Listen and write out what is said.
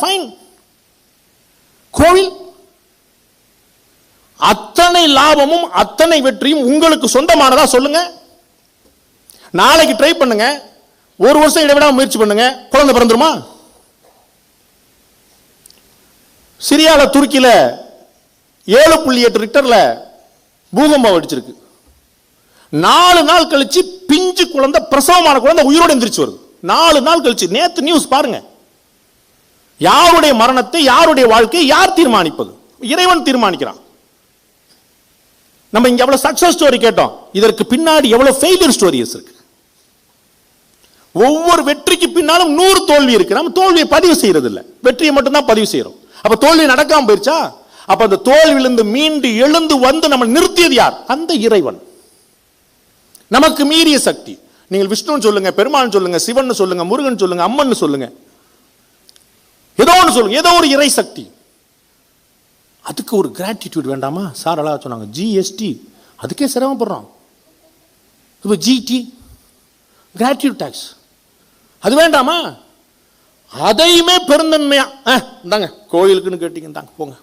Fine கோவில். அத்தனை லாபமும் அத்தனை வெற்றியும் உங்களுக்கு சொந்தமானதா சொல்லுங்க. நாளைக்கு ட்ரை பண்ணுங்க. ஒரு வருஷம் இடைவிடாம முயற்சி பண்ணுங்க. குழந்தை பிறந்துருமா? சிரியாவில் துருக்கியில ஏழு புள்ளி எட்டு ரிக்டரில் பூகம்பம் அடிச்சிருக்கு நாலு நாள் கழிச்சு பிஞ்சு குழந்தை பிரசவமான குழந்தை உயிரோடு எந்திரிச்சு வருது. நாலு நாள் கழிச்சு. நேத்து நியூஸ் பாருங்க. யாருடைய மரணத்தை யாருடைய வாழ்க்கையை யார் தீர்மானிப்பது? இறைவன் தீர்மானிக்கிறான். நம்ம இங்க எவ்வளவு சக்சஸ் ஸ்டோரி கேட்டோம். இதற்கு பின்னாடி எவ்வளவு ஃபெயிலியர் ஸ்டோரிஸ் இருக்கு. ஒவ்வொரு வெற்றிக்கு பின்னாலும் நூறு தோல்வி இருக்கு. நம்ம தோல்வியை பதிவு செய்யறது இல்ல வெற்றியை மட்டும் தான் பதிவு செய்யறோம். அப்ப தோல்வி நடக்காம போயிருச்சா? அப்ப அந்த தோல்வியிலிருந்து மீண்டு எழுந்து வந்து நம்ம நிறுத்தியது யார்? அந்த இறைவன். நமக்கு மீறிய சக்தி. நீங்கள் விஷ்ணுன்னு சொல்லுங்க பெருமான் சொல்லுங்க சிவன் சொல்லுங்க முருகன் சொல்லுங்க அம்மன் சொல்லுங்க. சொல்லுங்க. ஏதோ ஒரு இறை சக்தி. அதுக்கு ஒரு கிராட்டிடியூட் வேண்டாமா? சார் அழகாக சொன்னாங்க. ஜிஎஸ்டி அதுக்கே சிரமப்படுறோம். இப்போ ஜிடி கிராட்டியூட் டேக்ஸ் அது வேண்டாமா? அதையுமே பெருந்தன்மையா இந்தாங்க கோயிலுக்குன்னு கேட்டிங்க இந்தாங்க போங்க.